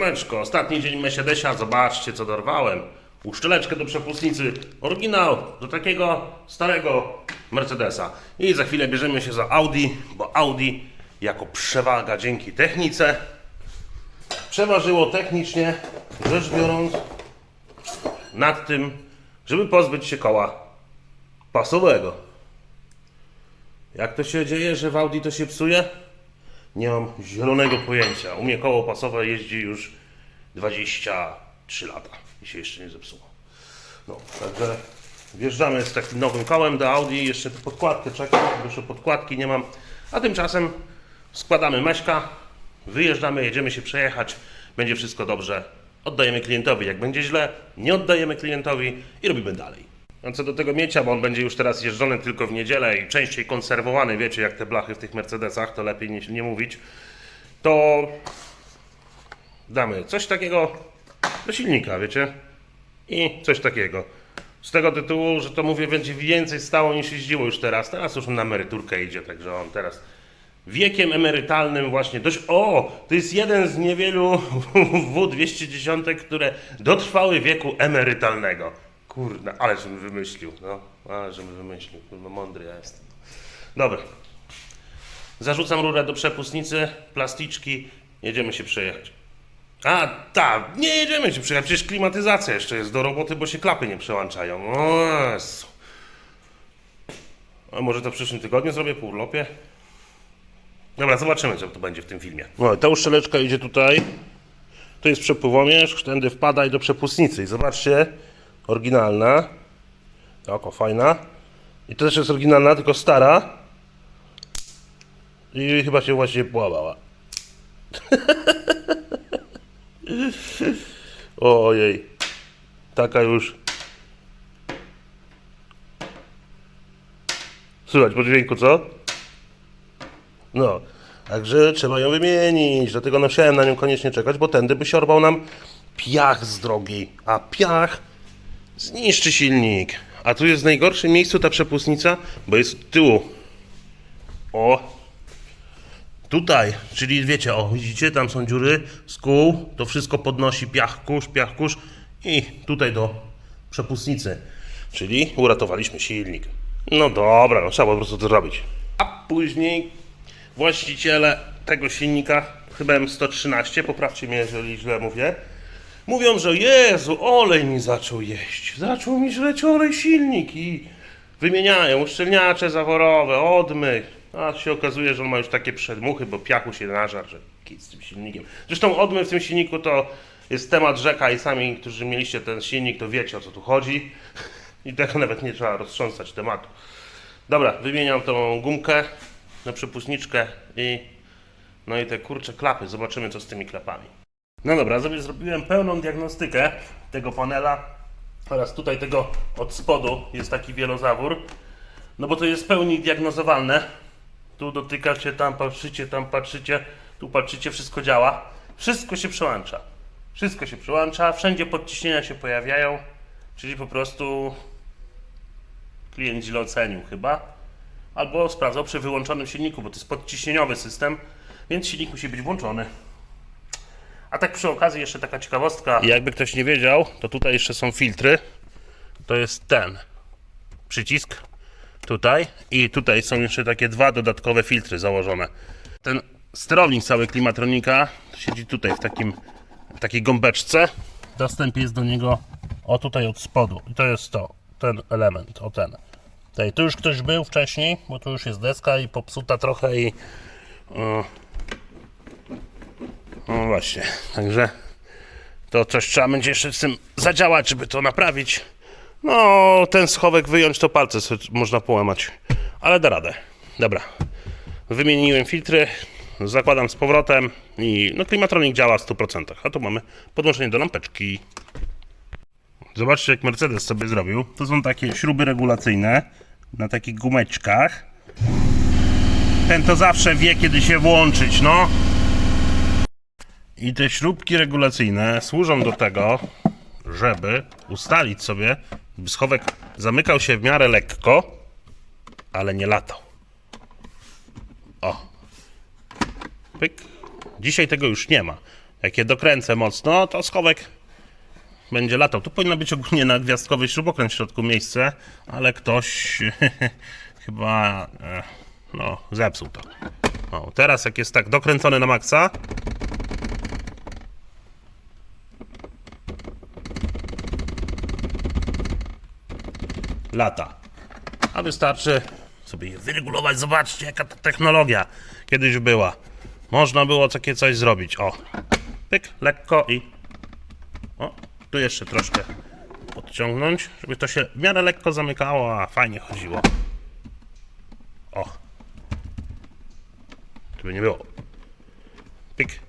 Meczko, ostatni dzień Mercedesa, zobaczcie co dorwałem. Uszczeleczkę do przepustnicy, oryginał do takiego starego Mercedesa. I za chwilę bierzemy się za Audi, bo Audi jako przewaga dzięki technice przeważyło technicznie rzecz biorąc nad tym, żeby pozbyć się koła pasowego. Jak to się dzieje, że w Audi to się psuje? Nie mam zielonego pojęcia. U mnie koło pasowe jeździ już 23 lata i się jeszcze nie zepsuło. No, także wjeżdżamy z takim nowym kołem do Audi. Jeszcze podkładkę czekam, jeszcze podkładki nie mam. A tymczasem składamy meśka, wyjeżdżamy, jedziemy się przejechać. Będzie wszystko dobrze. Oddajemy klientowi. Jak będzie źle, nie oddajemy klientowi i robimy dalej. A co do tego miecia, bo on będzie już teraz jeżdżony tylko w niedzielę i częściej konserwowany, wiecie, jak te blachy w tych Mercedesach, to lepiej nie, nie mówić, to damy coś takiego do silnika, wiecie, i coś takiego. Z tego tytułu, że to mówię, będzie więcej stało niż jeździło już teraz. Teraz już na emeryturkę idzie, także on teraz wiekiem emerytalnym właśnie dość... O! To jest jeden z niewielu W210, które dotrwały wieku emerytalnego. Kurde, ale żebym wymyślił, no. Ale żebym wymyślił, kurwa, mądry ja jestem. Dobra. Zarzucam rurę do przepustnicy, plasticzki, jedziemy się przejechać. A, tak, nie jedziemy się przejechać, przecież klimatyzacja jeszcze jest do roboty, bo się klapy nie przełączają. O. A może to w przyszłym tygodniu zrobię po urlopie? Dobra, zobaczymy, co to będzie w tym filmie. No, ta uszczeleczka idzie tutaj. Tu jest przepływomierz, tędy wpada i do przepustnicy. I zobaczcie, oryginalna. Oko, fajna. I to też jest oryginalna, tylko stara. I chyba się właśnie połamała. Ojej. Taka już. Słychać po dźwięku, co? No, także trzeba ją wymienić. Dlatego musiałem na nią koniecznie czekać, bo tędy by siorbał nam piach z drogi. A piach zniszczy silnik. A tu jest w najgorszym miejscu ta przepustnica, bo jest od tyłu. O! Tutaj, czyli wiecie, o, widzicie, tam są dziury z kół, to wszystko podnosi piach, kurz, piach, kurz i tutaj do przepustnicy. Czyli uratowaliśmy silnik. No dobra, no trzeba po prostu to zrobić. A później właściciele tego silnika, chyba M113, poprawcie mnie, jeżeli źle mówię, mówią, że Jezu, olej mi zaczął jeść. Zaczął mi żreć olej silnik i wymieniają uszczelniacze zaworowe, odmych. A się okazuje, że on ma już takie przedmuchy, bo piachu się nażar, że kit z tym silnikiem. Zresztą odmy w tym silniku to jest temat rzeka i sami, którzy mieliście ten silnik, to wiecie o co tu chodzi. I tego nawet nie trzeba roztrząsać tematu. Dobra, wymieniam tą gumkę na przepustniczkę i no i te kurcze klapy. Zobaczymy co z tymi klapami. No dobra, sobie zrobiłem pełną diagnostykę tego panela oraz tutaj tego od spodu jest taki wielozawór. No bo to jest w pełni diagnozowalne. Tu dotykacie, tam patrzycie, tam patrzycie, tu patrzycie, wszystko działa. Wszystko się przełącza. Wszystko się przełącza, wszędzie podciśnienia się pojawiają, czyli po prostu klient źle ocenił chyba. Albo sprawdzał przy wyłączonym silniku, bo to jest podciśnieniowy system, więc silnik musi być włączony. A tak przy okazji jeszcze taka ciekawostka. Jakby ktoś nie wiedział, to tutaj jeszcze są filtry. To jest ten przycisk tutaj i tutaj są jeszcze takie dwa dodatkowe filtry założone. Ten sterownik cały klimatronika siedzi tutaj w takim w takiej gąbeczce. Dostęp jest do niego o tutaj od spodu. I to jest to, ten element, o ten. Tutaj, tu już ktoś był wcześniej, bo tu już jest deska i popsuta trochę i o, no właśnie, także to coś trzeba będzie jeszcze z tym zadziałać, żeby to naprawić. No, ten schowek wyjąć, to palce sobie można połamać, ale da radę. Dobra, wymieniłem filtry, zakładam z powrotem i no klimatronik działa w 100%, a tu mamy podłączenie do lampeczki. Zobaczcie jak Mercedes sobie zrobił. To są takie śruby regulacyjne na takich gumeczkach. Ten to zawsze wie kiedy się włączyć, no. I te śrubki regulacyjne służą do tego, żeby ustalić sobie, by schowek zamykał się w miarę lekko, ale nie latał. O. Pyk. Dzisiaj tego już nie ma. Jak je dokręcę mocno, to schowek będzie latał. Tu powinno być ogólnie na gwiazdkowy śrubokręt w środku miejsce, ale ktoś chyba e, no, zepsuł to. O, teraz jak jest tak dokręcony na maksa, lata. A wystarczy sobie je wyregulować. Zobaczcie, jaka ta technologia kiedyś była. Można było takie coś zrobić. O, pyk, lekko i o, tu jeszcze troszkę podciągnąć, żeby to się w miarę lekko zamykało, a fajnie chodziło. O. Żeby nie było. Pyk.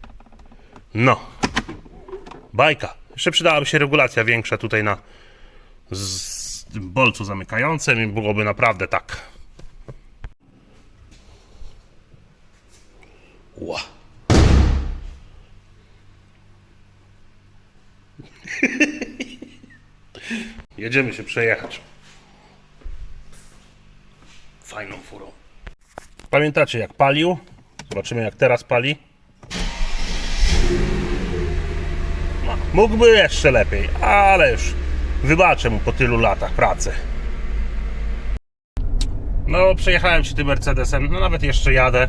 No. Bajka. Jeszcze przydałaby się regulacja większa tutaj na z tym bolcu zamykającym i byłoby naprawdę tak. Ła. Jedziemy się przejechać. Fajną furą. Pamiętacie jak palił? Zobaczymy jak teraz pali. Mógłby jeszcze lepiej, ale już wybaczę mu po tylu latach pracy. No, przejechałem się tym Mercedesem, no nawet jeszcze jadę.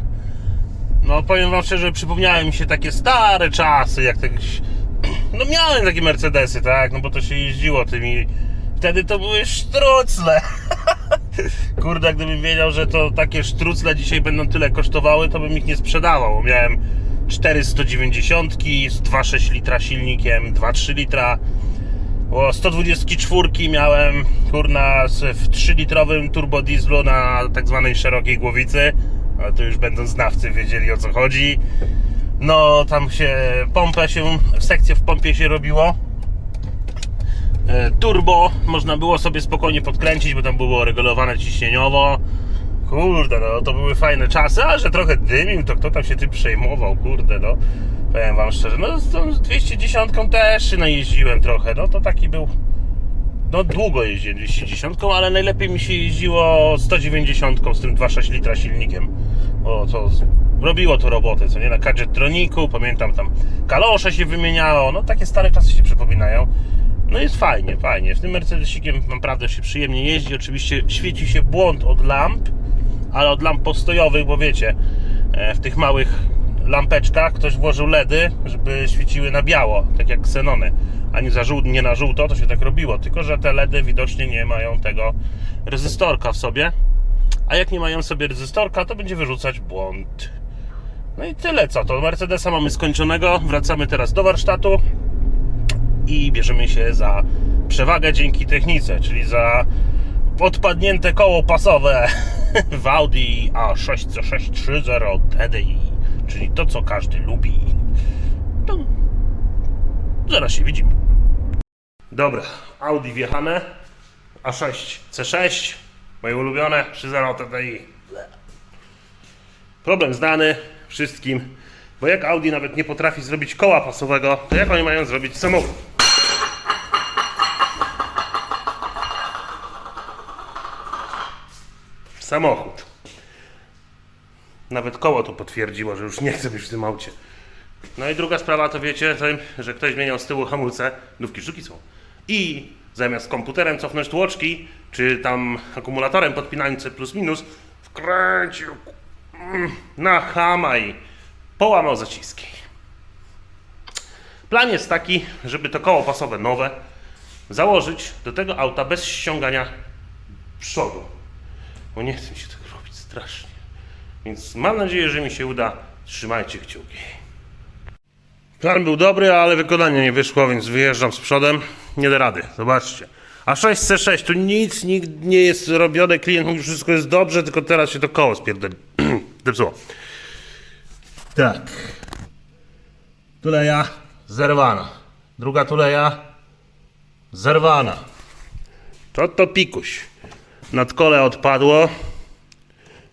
No, powiem wam szczerze, przypomniały mi się takie stare czasy, jak tak... No miałem takie Mercedesy, tak, no bo to się jeździło tymi... Wtedy to były sztrucle. Kurde, gdybym wiedział, że to takie sztrucle dzisiaj będą tyle kosztowały, to bym ich nie sprzedawał. Miałem 490 z 2,6 litra silnikiem, 2,3 litra. O 124 miałem kurna w 3-litrowym turbodieslu na tak zwanej szerokiej głowicy. Ale to już będą znawcy wiedzieli o co chodzi. No tam się pompę się, sekcję w pompie się robiło. E, Turbo można było sobie spokojnie podkręcić, bo tam było regulowane ciśnieniowo. Kurde, no to były fajne czasy, a że trochę dymił, to kto tam się tym przejmował, kurde, no. Powiem wam szczerze, no z tą 210 też najeździłem trochę, no to taki był... No długo jeździłem 210, ale najlepiej mi się jeździło 190 z tym 2,6 litra silnikiem. O, to robiło to robotę, co nie? Na Kadżetroniku, pamiętam tam kalosze się wymieniało, no takie stare czasy się przypominają. No jest fajnie, fajnie. W tym Mercedesikiem naprawdę się przyjemnie jeździ. Oczywiście świeci się błąd od lamp, ale od lamp postojowych, bo wiecie, e, w tych małych lampeczkach ktoś włożył LEDy, żeby świeciły na biało, tak jak ksenony, a nie, za żół- nie na żółto, to się tak robiło. Tylko, że te LEDy widocznie nie mają tego rezystorka w sobie. A jak nie mają sobie rezystorka, to będzie wyrzucać błąd. No i tyle co, to Mercedesa mamy skończonego. Wracamy teraz do warsztatu i bierzemy się za przewagę dzięki technice, czyli za odpadnięte koło pasowe w Audi A6C630 TDI, czyli to, co każdy lubi. To zaraz się widzimy. Dobra, Audi wjechane, A6 C6, moje ulubione 3.0 TDI. Problem znany wszystkim, bo jak Audi nawet nie potrafi zrobić koła pasowego, to jak oni mają zrobić samochód? Samochód. Nawet koło to potwierdziło, że już nie chce być w tym aucie. No i druga sprawa to wiecie, że ktoś zmieniał z tyłu hamulce, nówki sztuki są. I zamiast komputerem cofnąć tłoczki, czy tam akumulatorem podpinający plus minus, wkręcił na hama i połamał zaciski. Plan jest taki, żeby to koło pasowe nowe założyć do tego auta bez ściągania przodu. Bo nie chce mi się tego robić strasznie. Więc mam nadzieję, że mi się uda. Trzymajcie kciuki. Plan był dobry, ale wykonanie nie wyszło, więc wyjeżdżam z przodem. Nie da rady. Zobaczcie. A 6C6, tu nic, nikt nie jest robione. Klient mówi, wszystko jest dobrze, tylko teraz się to koło spierdoli. Zepsuło. Tak. Tuleja zerwana. Druga tuleja zerwana. To to pikuś. Nadkole odpadło.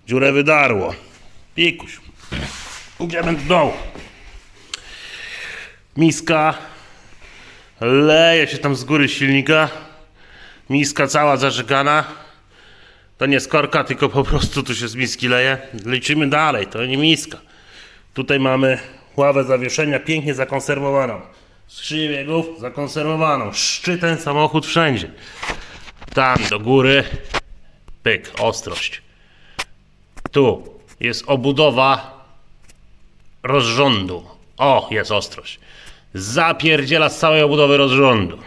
Dziurę wydarło. Pikuś. Idziemy do dołu. Miska. Leje się tam z góry silnika. Miska cała zażegana. To nie skorka, tylko po prostu tu się z miski leje. Lecimy dalej, to nie miska. Tutaj mamy Ławę zawieszenia pięknie zakonserwowaną. Skrzynię biegów zakonserwowaną. Szczy ten samochód wszędzie. Tam do góry. Pyk, ostrość. Tu jest obudowa rozrządu. O, jest ostrość. Zapierdziela z całej obudowy rozrządu.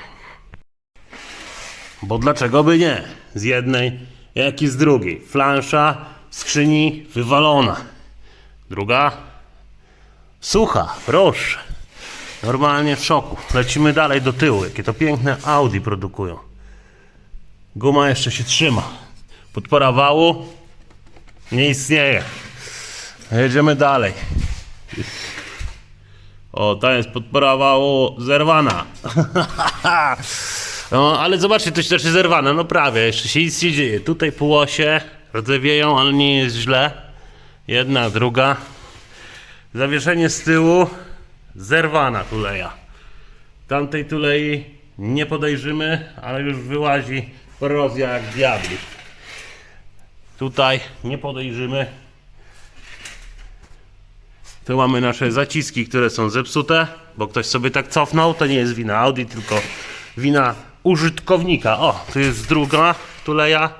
Bo dlaczego by nie? Z jednej, jak i z drugiej. Flansza skrzyni wywalona. Druga sucha, proszę. Normalnie w szoku. Lecimy dalej do tyłu. Jakie to piękne Audi produkują. Guma jeszcze się trzyma. Podpora wału nie istnieje. Jedziemy dalej. O, ta jest podpora wału zerwana. No, ale zobaczcie, to się znaczy zerwane, no prawie, jeszcze się nic nie dzieje. Tutaj półosie rdzewieją, ale nie jest źle. Jedna, druga. Zawieszenie z tyłu, zerwana tuleja. Tamtej tulei nie podejrzymy, ale już wyłazi korozja jak diabli. Tutaj nie podejrzymy. Tu mamy nasze zaciski, które są zepsute, bo ktoś sobie tak cofnął. To nie jest wina Audi, tylko wina użytkownika. O, tu jest druga tuleja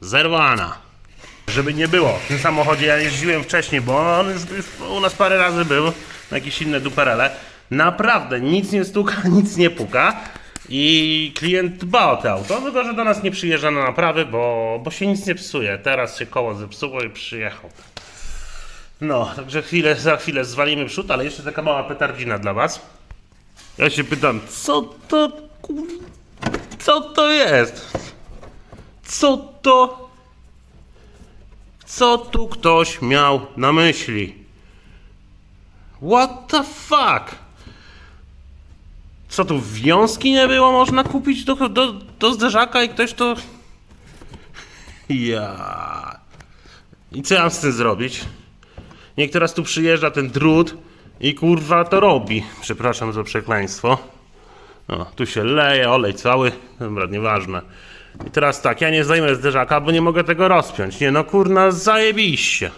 zerwana. Żeby nie było. W tym samochodzie ja jeździłem wcześniej, bo on już już u nas parę razy był na jakieś inne duperele. Naprawdę nic nie stuka, nic nie puka. I klient dba o to auto, tylko że do nas nie przyjeżdża na naprawy, bo, bo się nic nie psuje. Teraz się koło zepsuło i przyjechał. No, także chwilę, za chwilę zwalimy przód, ale jeszcze taka mała petardzina dla was. Ja się pytam, co to. Co to jest? Co to? Co tu ktoś miał na myśli? What the fuck? Co tu wiązki nie było można kupić do, do, do zderzaka i ktoś to... Ja... I co ja mam z tym zrobić? Niech teraz tu przyjeżdża ten drut i kurwa to robi. Przepraszam za przekleństwo. O, tu się leje, olej cały. Dobra, nieważne. I teraz tak, ja nie zdejmę zderzaka, bo nie mogę tego rozpiąć. Nie no kurna, zajebiście.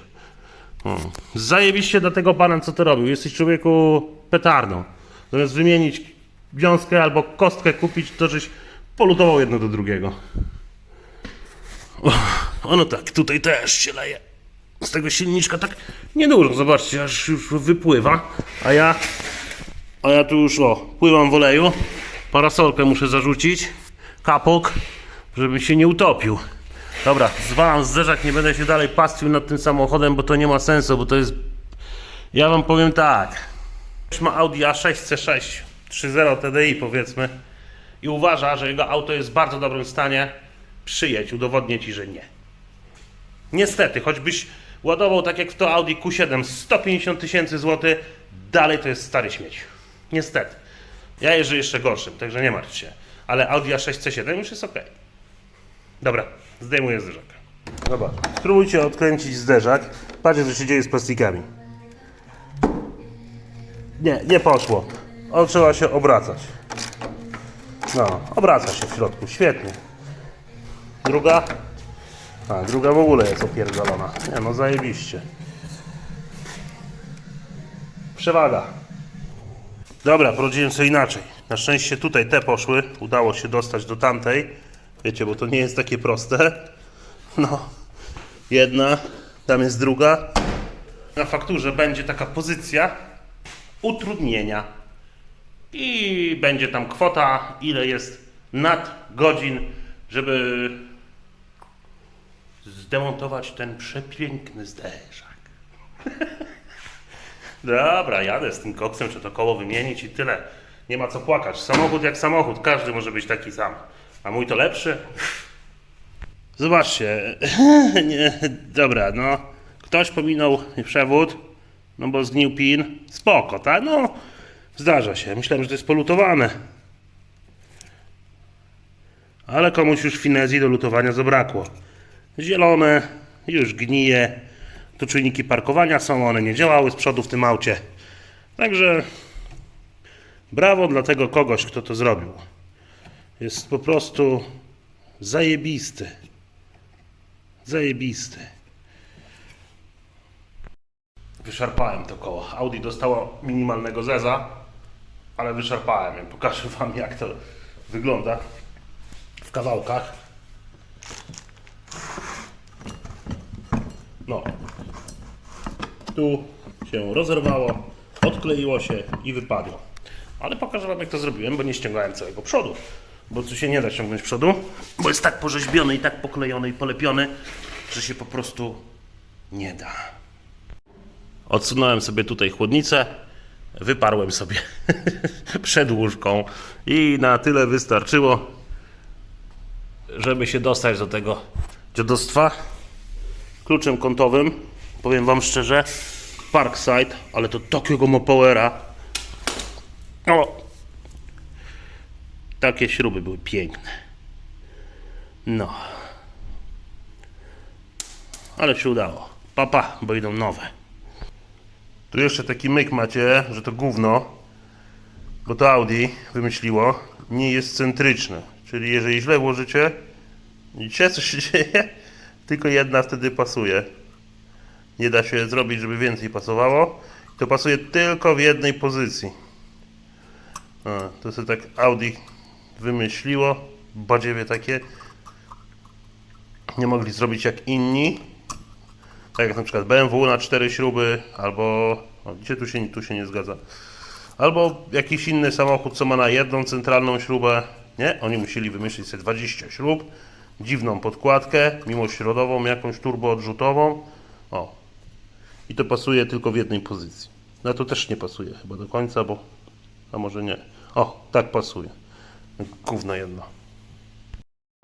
O, zajebiście do tego pana, co to robił. Jesteś człowieku petardą. Zamiast wymienić wiązkę albo kostkę kupić, to żeś polutował jedno do drugiego. O, ono tak, tutaj też się leje. Z tego silniczka tak niedużo, zobaczcie, aż już wypływa, a ja, a ja tu już o, pływam w oleju, parasolkę muszę zarzucić, kapok, żeby się nie utopił. Dobra, zwalam zderzak, nie będę się dalej pastwił nad tym samochodem, bo to nie ma sensu, bo to jest, ja wam powiem tak, ma Audi A6 C6 3.0 TDI powiedzmy i uważa, że jego auto jest w bardzo dobrym stanie, przyjedź, udowodnię ci, że nie. Niestety, choćbyś ładował tak jak w to Audi Q7 150 tysięcy złotych, dalej to jest stary śmieć. Niestety. Ja jeżdżę jeszcze gorszym, także nie martw się. Ale Audi A6 C7 już jest ok. Dobra, zdejmuję zderzak. Dobra, spróbujcie odkręcić zderzak. Patrzcie, co się dzieje z plastikami. Nie, nie poszło. On trzeba się obracać. No, obraca się w środku, świetnie. Druga. A, druga w ogóle jest opierdolona. Nie no, zajebiście. Przewaga. Dobra, poradziłem sobie inaczej. Na szczęście tutaj te poszły. Udało się dostać do tamtej. Wiecie, bo to nie jest takie proste. No, jedna, tam jest druga. Na fakturze będzie taka pozycja utrudnienia. I będzie tam kwota, ile jest nad godzin, żeby zdemontować ten przepiękny zderzak. Dobra, jadę z tym koksem, czy to koło wymienić i tyle. Nie ma co płakać. Samochód jak samochód, każdy może być taki sam. A mój to lepszy? Zobaczcie. Nie, dobra, no. Ktoś pominął przewód, no bo zgnił pin. Spoko, tak? No, zdarza się. Myślałem, że to jest polutowane. Ale komuś już finezji do lutowania zabrakło. Zielone, już gnije. Tu czujniki parkowania są, one nie działały z przodu w tym aucie. Także brawo dla tego kogoś, kto to zrobił. Jest po prostu zajebisty. Zajebisty. Wyszarpałem to koło. Audi dostało minimalnego zeza, ale wyszarpałem. Pokażę Wam jak to wygląda w kawałkach. No. Tu się rozerwało, odkleiło się i wypadło. Ale pokażę Wam jak to zrobiłem, bo nie ściągałem całego przodu. Bo tu się nie da ściągnąć przodu, bo jest tak porzeźbiony i tak poklejony i polepiony, że się po prostu nie da. Odsunąłem sobie tutaj chłodnicę, wyparłem sobie przed łóżką i na tyle wystarczyło, żeby się dostać do tego dziadostwa kluczem kątowym. Powiem Wam szczerze, Parkside, ale to takiego ma powera. O, takie śruby były piękne. No. Ale się udało. Papa, bo idą nowe. Tu jeszcze taki myk macie, że to gówno, bo to Audi wymyśliło, nie jest centryczne. Czyli jeżeli źle włożycie, widzicie co się dzieje? Tylko jedna wtedy pasuje. Nie da się zrobić, żeby więcej pasowało. To pasuje tylko w jednej pozycji. A, to sobie tak Audi wymyśliło. Badziewie takie. Nie mogli zrobić jak inni. Tak jak na przykład BMW na cztery śruby, albo. O, gdzie tu się, tu się nie zgadza? Albo jakiś inny samochód, co ma na jedną centralną śrubę. Nie, oni musieli wymyślić sobie 20 śrub, dziwną podkładkę, mimośrodową, jakąś turbo odrzutową. O. I to pasuje tylko w jednej pozycji. No to też nie pasuje chyba do końca, bo. A może nie. O, tak pasuje. Gówno jedno.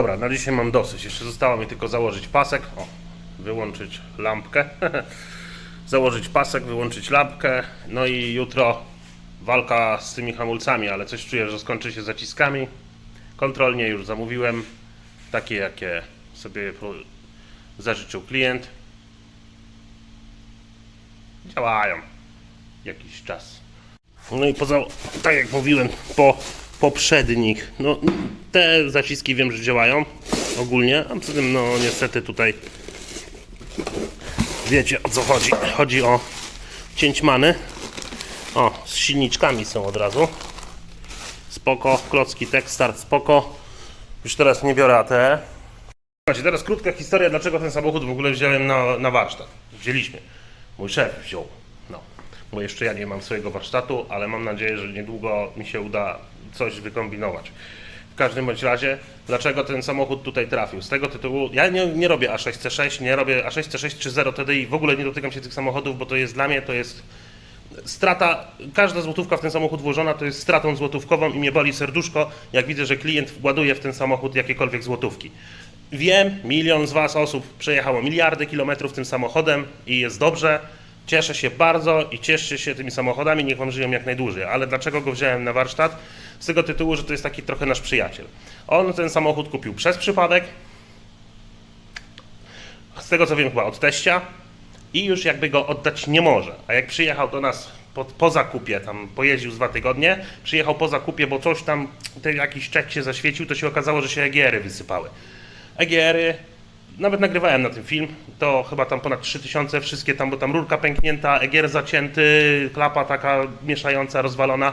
Dobra, na dzisiaj mam dosyć. Jeszcze zostało mi tylko założyć pasek. O, wyłączyć lampkę. założyć pasek, wyłączyć lampkę. No i jutro walka z tymi hamulcami, ale coś czuję, że skończy się zaciskami. Kontrolnie już zamówiłem. Takie, jakie sobie zażyczył klient. Działają jakiś czas. No i poza, tak jak mówiłem, po poprzednich, no te zaciski wiem, że działają ogólnie, a poza tym, no niestety tutaj wiecie o co chodzi. Chodzi o cięćmany. O, z silniczkami są od razu. Spoko, klocki Techstart, spoko. Już teraz nie biorę ATE. Słuchajcie, teraz krótka historia, dlaczego ten samochód w ogóle wziąłem na, na warsztat. Wzięliśmy. Mój szef wziął. No. Bo jeszcze ja nie mam swojego warsztatu, ale mam nadzieję, że niedługo mi się uda coś wykombinować. Każdym bądź razie, dlaczego ten samochód tutaj trafił? Z tego tytułu, ja nie, nie robię A6C6, nie robię A6C6 czy 0 TDI, w ogóle nie dotykam się tych samochodów, bo to jest dla mnie, to jest strata, każda złotówka w ten samochód włożona to jest stratą złotówkową i mnie boli serduszko, jak widzę, że klient ładuje w ten samochód jakiekolwiek złotówki. Wiem, milion z Was osób przejechało miliardy kilometrów tym samochodem i jest dobrze. Cieszę się bardzo i cieszcie się tymi samochodami, niech Wam żyją jak najdłużej. Ale dlaczego go wziąłem na warsztat? Z tego tytułu, że to jest taki trochę nasz przyjaciel. On ten samochód kupił przez przypadek, z tego co wiem chyba od teścia i już jakby go oddać nie może. A jak przyjechał do nas po, po zakupie, tam pojeździł dwa tygodnie, przyjechał po zakupie, bo coś tam, ten jakiś czek się zaświecił, to się okazało, że się EGR-y wysypały. EGR-y, nawet nagrywałem na tym film, to chyba tam ponad 3000, wszystkie tam, bo tam rurka pęknięta, EGR zacięty, klapa taka mieszająca, rozwalona.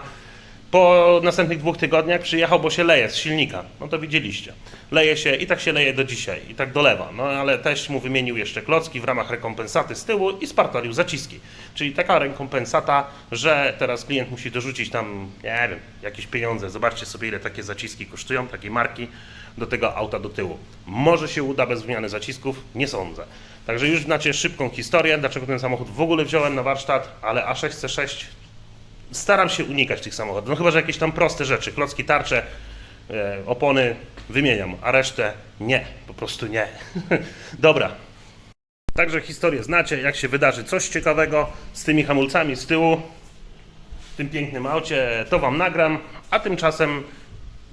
Po następnych dwóch tygodniach przyjechał, bo się leje z silnika. No to widzieliście. Leje się i tak się leje do dzisiaj. I tak dolewa. No ale też mu wymienił jeszcze klocki w ramach rekompensaty z tyłu i spartolił zaciski. Czyli taka rekompensata, że teraz klient musi dorzucić tam, nie wiem, jakieś pieniądze. Zobaczcie sobie ile takie zaciski kosztują, takiej marki do tego auta do tyłu. Może się uda bez wymiany zacisków? Nie sądzę. Także już znacie szybką historię, dlaczego ten samochód w ogóle wziąłem na warsztat, ale A6C6 staram się unikać tych samochodów. No chyba, że jakieś tam proste rzeczy, klocki, tarcze, e, opony wymieniam, a resztę nie, po prostu nie. Dobra. Także historię znacie, jak się wydarzy coś ciekawego z tymi hamulcami z tyłu, w tym pięknym aucie, to wam nagram, a tymczasem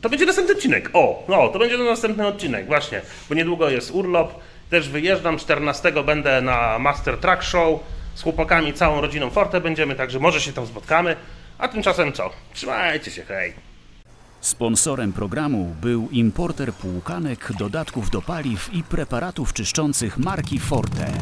to będzie następny odcinek. O, no, to będzie następny odcinek, właśnie, bo niedługo jest urlop. Też wyjeżdżam, 14 będę na Master Track Show z chłopakami, całą rodziną Forte będziemy, także może się tam spotkamy. A tymczasem co? Trzymajcie się, hej! Sponsorem programu był importer płukanek, dodatków do paliw i preparatów czyszczących marki Forte.